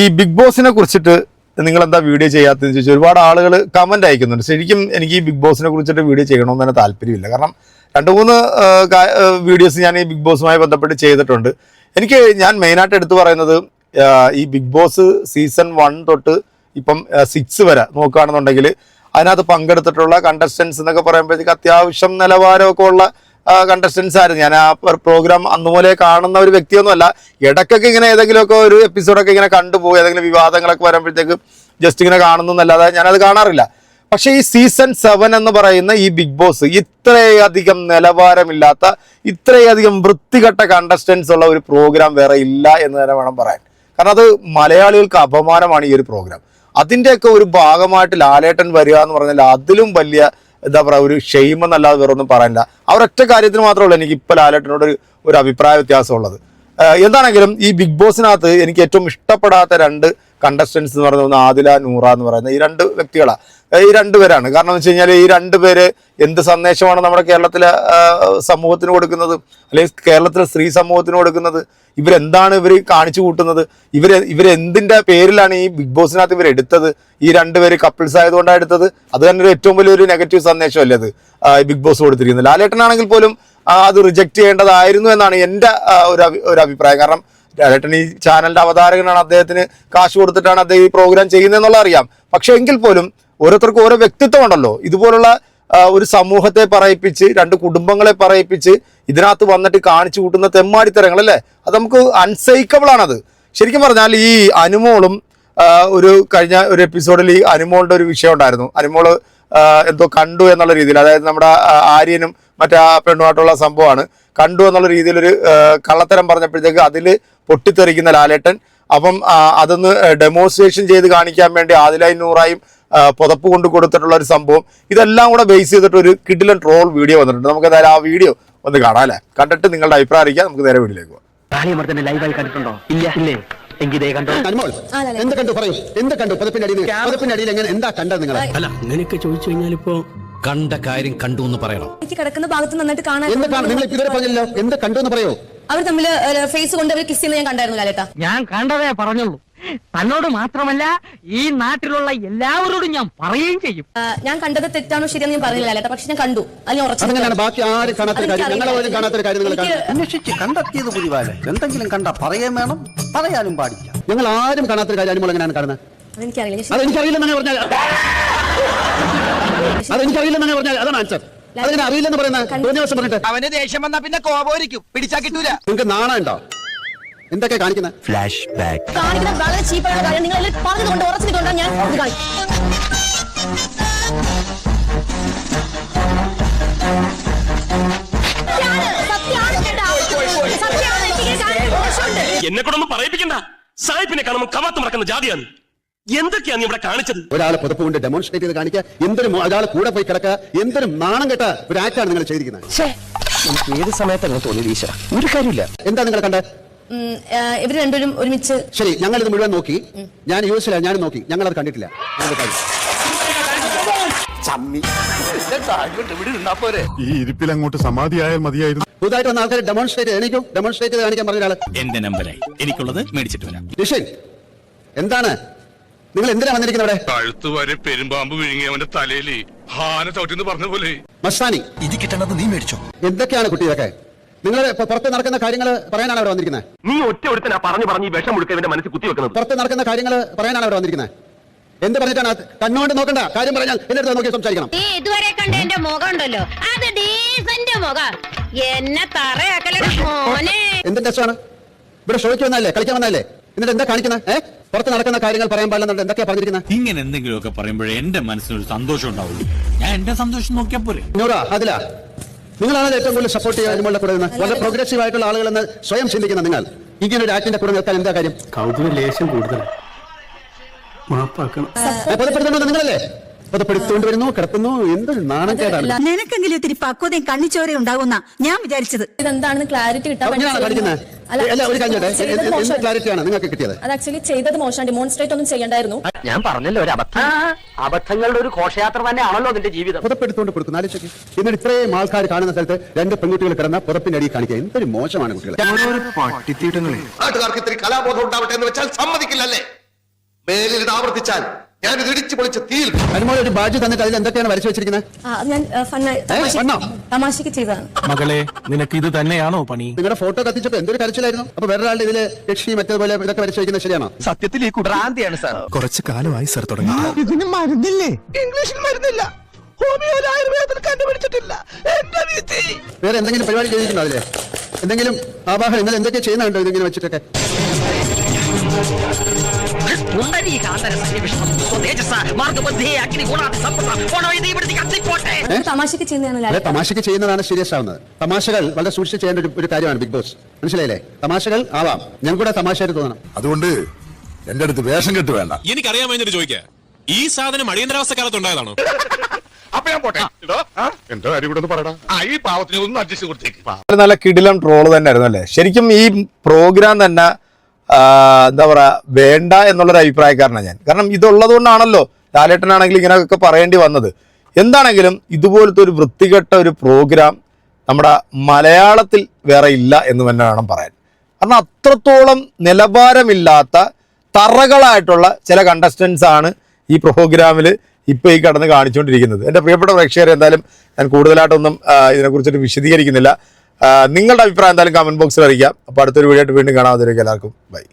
ഈ ബിഗ് ബോസിനെ കുറിച്ചിട്ട് നിങ്ങൾ എന്താ വീഡിയോ ചെയ്യാത്തതെന്ന് ചോദിച്ചാൽ ഒരുപാട് ആളുകൾ കമന്റ് അയക്കുന്നുണ്ട്. ശരിക്കും എനിക്ക് ഈ ബിഗ് ബോസിനെ കുറിച്ചിട്ട് വീഡിയോ ചെയ്യണമെന്ന് തന്നെ താല്പര്യമില്ല. കാരണം രണ്ട് മൂന്ന് വീഡിയോസ് ഞാൻ ഈ ബിഗ് ബോസുമായി ബന്ധപ്പെട്ട് ചെയ്തിട്ടുണ്ട്. എനിക്ക് ഞാൻ മെയിനായിട്ട് എടുത്തു പറയുന്നത് ഈ ബിഗ് ബോസ് സീസൺ വൺ തൊട്ട് ഇപ്പം സിക്സ് വരെ നോക്കുകയാണെന്നുണ്ടെങ്കിൽ അതിനകത്ത് പങ്കെടുത്തിട്ടുള്ള കണ്ടസ്റ്റൻസ് എന്നൊക്കെ പറയുമ്പോഴത്തേക്ക് അത്യാവശ്യം നിലവാരമൊക്കെ ഉള്ള കണ്ടസ്റ്റൻസ് ആയിരുന്നു. ഞാൻ ആ പ്രോഗ്രാം അന്ന് മുതലേ കാണുന്ന ഒരു വ്യക്തിയൊന്നുമല്ല. ഇടയ്ക്കൊക്കെ ഇങ്ങനെ ഏതെങ്കിലുമൊക്കെ ഒരു എപ്പിസോഡൊക്കെ ഇങ്ങനെ കണ്ടുപോയി ഏതെങ്കിലും വിവാദങ്ങളൊക്കെ വരുമ്പോഴത്തേക്ക് ജസ്റ്റ് ഇങ്ങനെ കാണുന്നു എന്നല്ലാതെ ഞാനത് കാണാറില്ല. പക്ഷെ ഈ സീസൺ സെവൻ എന്ന് പറയുന്ന ഈ ബിഗ് ബോസ് ഇത്രയധികം നിലവാരമില്ലാത്ത ഇത്രയധികം വൃത്തികെട്ട കണ്ടസ്റ്റൻസ് ഉള്ള ഒരു പ്രോഗ്രാം വേറെ ഇല്ല എന്ന് തന്നെ വേണം പറയാൻ. കാരണം അത് മലയാളികൾക്ക് അപമാനമാണ് ഈ ഒരു പ്രോഗ്രാം അതിന്റെയൊക്കെ ഒരു ഭാഗമായിട്ട് ലാലേട്ടൻ വരിക എന്ന് പറഞ്ഞാൽ അതിലും വലിയ എന്താ പറയുക ഒരു ഷെയിം എന്നല്ലാതെ വേറെ ഒന്നും പറയാനില്ല. ആ ഒരൊറ്റ കാര്യത്തിന് മാത്രമേ ഉള്ളൂ എനിക്ക് ഇപ്പോൾ ലാലേട്ടനോട് ഒരു ഒരു അഭിപ്രായ വ്യത്യാസമുള്ളത്. എന്താണെങ്കിലും ഈ ബിഗ് ബോസിനകത്ത് എനിക്ക് ഏറ്റവും ഇഷ്ടപ്പെടാത്ത രണ്ട് കണ്ടസ്റ്റൻസ് എന്ന് പറയുന്നത് ആദില നൂറ എന്ന് പറയുന്ന ഈ രണ്ട് വ്യക്തികളാണ് ഈ രണ്ടുപേരാണ് കാരണം എന്ന് വെച്ച് കഴിഞ്ഞാൽ ഈ രണ്ടുപേര് എന്ത് സന്ദേശമാണ് നമ്മുടെ കേരളത്തിലെ സമൂഹത്തിന് കൊടുക്കുന്നത്? അല്ലെങ്കിൽ കേരളത്തിലെ സ്ത്രീ സമൂഹത്തിന് കൊടുക്കുന്നത്? ഇവരെന്താണ് ഇവർ കാണിച്ചു കൂട്ടുന്നത്? ഇവർ ഇവരെന്തിന്റെ പേരിലാണ് ഈ ബിഗ് ബോസിനകത്ത് ഇവർ എടുത്തത്? ഈ രണ്ടുപേര് കപ്പിൾസ് ആയതുകൊണ്ടാണ് എടുത്തത്? അത് തന്നെ ഒരു ഏറ്റവും വലിയൊരു നെഗറ്റീവ് സന്ദേശമല്ലേ അത് ബിഗ് ബോസ് കൊടുത്തിരിക്കുന്നത്. ലാലേട്ടനാണെങ്കിൽ പോലും അത് റിജക്റ്റ് ചെയ്യേണ്ടതായിരുന്നു എന്നാണ് എന്റെ ഒരു ഒരു അഭിപ്രായം. കാരണം ലാലേട്ടൻ ഈ ചാനലിന്റെ അവതാരകനാണ് അദ്ദേഹത്തിന് കാശ് കൊടുത്തിട്ടാണ് അദ്ദേഹം ഈ പ്രോഗ്രാം ചെയ്യുന്നതെന്നുള്ള അറിയാം. പക്ഷേ എങ്കിൽ പോലും ഓരോരുത്തർക്കും ഓരോ വ്യക്തിത്വം ഉണ്ടല്ലോ. ഇതുപോലുള്ള ഒരു സമൂഹത്തെ പറയിപ്പിച്ച് രണ്ട് കുടുംബങ്ങളെ പറയിപ്പിച്ച് ഇതിനകത്ത് വന്നിട്ട് കാണിച്ചു കൂട്ടുന്ന തെമ്മാടിത്തരങ്ങൾ അല്ലേ? അത് നമുക്ക് അൺസൈക്കബിൾ ആണത്. ശരിക്കും പറഞ്ഞാൽ ഈ അനുമോളും ഒരു കഴിഞ്ഞ ഒരു എപ്പിസോഡിൽ ഈ അനുമോളുടെ ഒരു വിഷയം ഉണ്ടായിരുന്നു. അനുമോൾ എന്തോ കണ്ടു എന്നുള്ള രീതിയിൽ അതായത് നമ്മുടെ ആര്യനും മറ്റാ പെണ്ണുമായിട്ടുള്ള സംഭവമാണ്. കണ്ടു എന്നുള്ള രീതിയിൽ ഒരു കള്ളത്തരം പറഞ്ഞപ്പോഴത്തേക്ക് അതിൽ പൊട്ടിത്തെറിക്കുന്ന ലാലേട്ടൻ. അപ്പം അതൊന്ന് ഡെമോൺസ്ട്രേഷൻ ചെയ്ത് കാണിക്കാൻ വേണ്ടി ആദിലായി നൂറായും പുതപ്പ് കൊണ്ട് കൊടുത്തിട്ടുള്ള ഒരു സംഭവം. ഇതെല്ലാം കൂടെ ബേസ് ചെയ്തിട്ട് ഒരു കിഡിലൻ ട്രോൾ വീഡിയോ വന്നിട്ടുണ്ട്. നമുക്ക് എന്തായാലും ആ വീഡിയോ ഒന്ന് കാണാം അല്ലേ? കണ്ടിട്ട് നിങ്ങളുടെ അഭിപ്രായം അറിയിക്കാം. നമുക്ക് നേരെ വീഡിയോയിലേക്ക് പോകാം. ലൈവായി കണ്ടിട്ടുണ്ടോ? ഇല്ല കണ്ടോ? എന്ത് കണ്ടു പറയൂ? എന്ത് കണ്ടു? പതിപ്പിന്റെ അടിയിൽ പതിപ്പിന്റെ അടിയിൽ എങ്ങനെ എന്താ കണ്ടത് നിങ്ങൾ അല്ല അങ്ങനെയൊക്കെ ചോദിച്ചു കഴിഞ്ഞാൽ ഇപ്പോ കണ്ട കാര്യം കണ്ടു എന്ന് പറയണം. എനിക്ക് കിടക്കുന്ന ഭാഗത്ത് നന്നായിട്ട് കാണാൻ എന്ത് കാണും നിങ്ങൾ ഇതുവരെ എന്ത് കണ്ടു എന്ന് പറയോ. അവർ തമ്മിൽ ഫേസ് കൊണ്ട് അവർ കിസ് ചെയ്യുന്നത് ഞാൻ കണ്ടായിരുന്നു ലാലേട്ടാ. ഞാൻ കണ്ടതേ പറഞ്ഞുള്ളൂ. തന്നോട് മാത്രമല്ല ഈ നാട്ടിലുള്ള എല്ലാവരോടും ഞാൻ പറയുകയും ചെയ്യും. ഞാൻ കണ്ടത് തെറ്റാണോ ശരിയെന്ന് ഞാൻ പറഞ്ഞില്ല പക്ഷെ ഞാൻ കണ്ടു. അത് ഞാൻ ഉറച്ചു അതെങ്ങനെയാണ് ബാക്കി ആരും കാണാത്തൊരു കാര്യം? ഞങ്ങളെ പോലും കാണാത്തൊരു കാര്യം നിങ്ങൾ കാണും. അന്വേഷിച്ച് കണ്ടെത്തിയത് പുലിവാല എന്തെങ്കിലും കണ്ട പറയാൻ വേണം പറയാനും പാടില്ല. ഞങ്ങൾ ആരും കാണാത്തൊരു കാര്യം അനുമോൾ എങ്ങനെയാണ് കാണുന്നത്? ഞാൻ അത് എനിക്കറിയില്ലെന്ന് പറഞ്ഞാൽ അത് എനിക്കറിയില്ലെന്ന് പറഞ്ഞാൽ അതാണ് ആൻസർ അതെങ്ങനെ അറിയില്ലെന്ന് പറയുന്നത്? തോന്നിയ ദിവസം പറഞ്ഞിട്ട്. അവന് ദേഷ്യം വന്നാ പിന്നെ കോപോരിക്കും പിടിച്ചാ കിട്ടൂല. നിങ്ങൾക്ക് നാണം ഉണ്ടോ എന്തൊക്കെ കാണിക്കുന്നത് ഫ്ലാഷ് ബാക്ക് കാണിക്കുന്ന വളരെ ചീപ്പായ കാര്യം നിങ്ങൾ പറഞ്ഞതുകൊണ്ട് ഞാൻ ഇത് കാണിക്കുന്നത് സത്യാണ്, സത്യാണ് ചേട്ടാ. സത്യാണ്, എനിക്ക് കാണിക്കാൻ ദോഷമുണ്ട്. എന്നെ കൊണ്ടൊന്നും പറയിപ്പിക്കണ്ട. സായിപ്പിനെ കാണുമ്പോൾ കവാത്ത് മറക്കുന്ന ജാതിയാണ്. എന്തൊക്കെയാണ് നീ ഇവിടെ കാണിച്ചത്? ഒരാളെ പുതപ്പ് കൊണ്ട് ഡെമോൺസ്ട്രേറ്റ് ചെയ്ത് കാണിക്കുക എന്തൊരു ഒരാൾ കൂടെ പോയി കിടക്കുക എന്തൊരു നാണം കെട്ട ഒരു ആക്ടാണ് നിങ്ങൾ ചെയ്തിരിക്കുന്നത്. ഏത് സമയത്താണ് തോന്നി ഈശ്വര? ഒരു കാര്യമില്ല എന്താ നിങ്ങൾ കണ്ടത്? ഇവർ രണ്ടുപേരും ഒരുമിച്ച് ശരി ഞങ്ങൾ ഇത് മുഴുവൻ നോക്കി. ഞാൻ യു എസിലാണ് ഞാൻ നോക്കി ഞങ്ങൾ അത് കണ്ടിട്ടില്ല. ഈ ഇരിപ്പിൽ അങ്ങോട്ട് സമാധിയായാൽ മതിയായിരുന്നു. പുതുതായിട്ട് വന്ന ആൾക്കാർ ഡെമോൺസ്ട്രേറ്റ് എനിക്കും ഡെമോൺസ്ട്രേറ്റ് ചെയ്ത് കാണിക്കാൻ പറഞ്ഞ ഒരാൾ എന്റെ നമ്പരായി? എനിക്കുള്ളത് മേടിച്ചിട്ട് വരാം. നിഷിൻ എന്താണ്? നിങ്ങൾ എന്തിനാ വന്നിരിക്കുന്നത് അവിടെ കഴുത്ത് വരെ പെരുമ്പാമ്പ് വിഴുങ്ങിയവന്റെ തലയിൽ ഹാന ചവിട്ടിന്ന് പറഞ്ഞ പോലെ. മസ്താനി. ഇത് കിട്ടണത് നീ മേടിച്ചോ. എന്തൊക്കെയാണ് കുട്ടി ഇതൊക്കെ? നിങ്ങൾ പുറത്ത് നടക്കുന്ന കാര്യങ്ങൾ പറയാനാണ് അവിടെ വന്നിരിക്കുന്നത് നീ ഒറ്റ ഒരുത്തനാ പറഞ്ഞു പറഞ്ഞു ഈ വിഷം മുഴുക്ക ഇവന്റെ മനസ്സിൽ കുത്തിവെക്കുന്നത് പുറത്ത് നടക്കുന്ന കാര്യങ്ങൾ പറയാനാണ് അവിടെ വന്നിരിക്കുന്നത് എന്ത് പറഞ്ഞിട്ടാണ് കണ്ണോണ്ട് കണ്ണുകൊണ്ട് നോക്കണ്ട. കാര്യം പറഞ്ഞാൽ എന്റെ അടുത്ത് നോക്കി സംസാരിക്കണം. നീ ഇതുവരെ കണ്ട എന്റെ മുഖം ഉണ്ടല്ലോ. അത് ഡീസന്റ് മുഖം. എന്നെ തറയാക്കല മോനെ. എന്ത് ടെസ്റ്റാണ് ഇവിടെ ഷോയ്ക്ക് വന്നല്ലേ കളിക്കാൻ വന്നല്ലേ എന്നിട്ട് എന്താ കാണിക്കുന്നത് ഏഹ് പുറത്ത് നടക്കുന്ന കാര്യങ്ങൾ പറയാൻ പാടില്ല എന്തൊക്കെയാ പറഞ്ഞിരിക്കുന്നത് ഇങ്ങനെ എന്തെങ്കിലുമൊക്കെ പറയുമ്പോഴേ എന്റെ മനസ്സിനൊരു സന്തോഷം ഉണ്ടാവുള്ളൂ. ഞാൻ എന്റെ സന്തോഷം നോക്കിയാ പോരെ. അതില. നിങ്ങളാണ് ഏറ്റവും കൂടുതൽ സപ്പോർട്ട് ചെയ്യാൻ അനുമോളുടെ കൂടെ നിന്ന്. വളരെ പ്രോഗ്രസീവ് ആയിട്ടുള്ള ആളുകളെന്ന് സ്വയം ചിന്തിക്കുന്ന നിങ്ങൾ. ഇങ്ങനെ ഒരു ആക്ടിന്റെ കൂടെ നിൽക്കാൻ എന്താ കാര്യം? കൗതുക ലേശം കൂടുതൽ. നിങ്ങളല്ലേ? വരുന്നു എന്തൊരു നാണക്കേടാണ് നിനക്കെങ്കിലും ഇത്തിരി പക്വതയും കണ്ണിച്ചോരയും ഉണ്ടാകുന്ന ഞാൻ വിചാരിച്ചത്. ഇതെന്താണെന്ന് ക്ലാരിറ്റി കിട്ടാൻ വേണ്ടി ക്ലാരിറ്റിയാണ് നിങ്ങൾക്ക് കിട്ടിയത്? അത് ആക്ച്വലി ചെയ്തത് മോശം ഡെമോൺസ്ട്രേറ്റ് ഒന്നും ചെയ്യണ്ടായിരുന്നു. ഞാൻ പറഞ്ഞല്ലോ ഒരു അബദ്ധം. അബദ്ധങ്ങളുടെ ഒരു ഘോഷയാത്ര തന്നെയാണല്ലോ നിന്റെ ജീവിതം. പുതപ്പെടുത്തുകൊണ്ട് കൊടുക്കുന്നു. ആലോചിച്ച് എന്നിട്ട് ഇത്രയും ആൾക്കാർ കാണുന്ന സ്ഥലത്ത് രണ്ട് പെൺകുട്ടികൾ കിടന്ന പുറപ്പിന്റെ അടിയിൽ കാണിക്കുക. എന്തൊരു മോശമാണ് കുട്ടികളെ. പട്ടിത്തീട്ടങ്ങളെ. നാട്ടുകാർക്ക് ഇത്തിരി കലാബോധം ഉണ്ടാവട്ടെ എന്ന് വെച്ചാൽ സമ്മതിക്കില്ലല്ലേ? മേലിൽ ആവർത്തിച്ചാൽ ഞാൻ ഇത് ഇടിച്ചു പൊളിച്ച് തീയിൽ അനുമോൾ ഒരു ബാജ് തന്നിട്ട് അതിൽ എന്തൊക്കെയാണ് വരച്ചു വെച്ചിരിക്കുന്നത് ഞാൻ ഫണ്ണായി വന്നോ തമാശക്ക് ചെയ്തതാണ്. മകളെ നിനക്ക് ഇത് തന്നെയാണോ പണി? നിങ്ങളുടെ ഫോട്ടോ കത്തിച്ചപ്പോ എന്തൊരു കരച്ചിലായിരുന്നു? അപ്പൊ വേറൊരാളുടെ ഇതിൽ യക്ഷി മറ്റേപോലെ ഇതൊക്കെ വരച്ചു വെക്കുന്നത് ശരിയാണോ? സത്യത്തിൽ ഈ കുട്രാന്തിയാണ് സാർ. കുറച്ച് കാലമായി സർ തുടങ്ങി. ഇതിന് മരുന്നില്ലേ? ഇംഗ്ലീഷിൽ മരുന്നില്ല. ആയുർവേദത്തിൽ കണ്ടുപിടിച്ചിട്ടില്ല. എന്റെ വിധി. വേറെ എന്തെങ്കിലും പരിപാടി ചെയ്തിട്ടുണ്ടോ അതിൽ? എന്തെങ്കിലും ആവാഹനം ഇന്നലെ എന്തൊക്കെ ചെയ്യുന്നുണ്ടോ ഇതിങ്ങനെ വെച്ചിട്ടൊക്കെ? തമാശക്ക് ചെയ്യുന്നതാണ് അതെ തമാശക്ക് ചെയ്യുന്നതാണ് സീരിയസ് ആവുന്നത്. തമാശകൾ വളരെ സൂക്ഷിച്ച് ചെയ്യേണ്ട ഒരു- കാര്യമാണ് ബിഗ് ബോസ്. മനസ്സിലായില്ലേ? തമാശകൾ ആവാം. ഞാൻ കൂടെ തമാശയായിട്ട് തോന്നണം. അതുകൊണ്ട് എന്റെ അടുത്ത് വേഷം കെട്ട് വേണ്ട. എനിക്കറിയാൻ വേണ്ടി ചോദിക്കാ? ഈ സാധനം അടിയന്തരാവസ്ഥ കാലത്ത് ഉണ്ടായതാണോ അപ്പൊ ഞാൻ പോട്ടെ. എന്റെ കാര്യം കൂടെ ഒന്ന് പറയടാ ആ ഈ പാവത്തിന് ഒന്ന് അഡ്ജസ്റ്റ് കൊടുത്തേക്ക്. നല്ല കിടിലം ട്രോൾ തന്നെ ആയിരുന്നു അല്ലേ? ശരിക്കും ഈ പ്രോഗ്രാം തന്നെ എന്താ പറയുക വേണ്ട എന്നുള്ളൊരു അഭിപ്രായക്കാരനാണ് ഞാൻ. കാരണം ഇതുള്ളത് കൊണ്ടാണല്ലോ ലാലേട്ടനാണെങ്കിൽ ഇങ്ങനെയൊക്കെ പറയേണ്ടി വന്നത്. എന്താണെങ്കിലും ഇതുപോലത്തെ ഒരു വൃത്തികെട്ട ഒരു പ്രോഗ്രാം നമ്മുടെ മലയാളത്തിൽ വേറെ ഇല്ല എന്ന് തന്നെ വേണം പറയാൻ. കാരണം അത്രത്തോളം നിലവാരമില്ലാത്ത തറകളായിട്ടുള്ള ചില കണ്ടസ്റ്റൻസ് ആണ് ഈ പ്രോഗ്രാമിൽ ഇപ്പോൾ ഈ കടന്ന് കാണിച്ചുകൊണ്ടിരിക്കുന്നത്. എന്റെ പ്രിയപ്പെട്ട പ്രേക്ഷകരെ എന്തായാലും ഞാൻ കൂടുതലായിട്ടൊന്നും ഇതിനെക്കുറിച്ചിട്ട് വിശദീകരിക്കുന്നില്ല. നിങ്ങളുടെ അഭിപ്രായം എന്തായാലും കമന്റ് ബോക്സിൽ അറിയിക്കാം. അപ്പോൾ അടുത്തൊരു വീഡിയോ ആയിട്ട് വീണ്ടും കാണാതിരിക്കും എല്ലാവർക്കും. ബൈ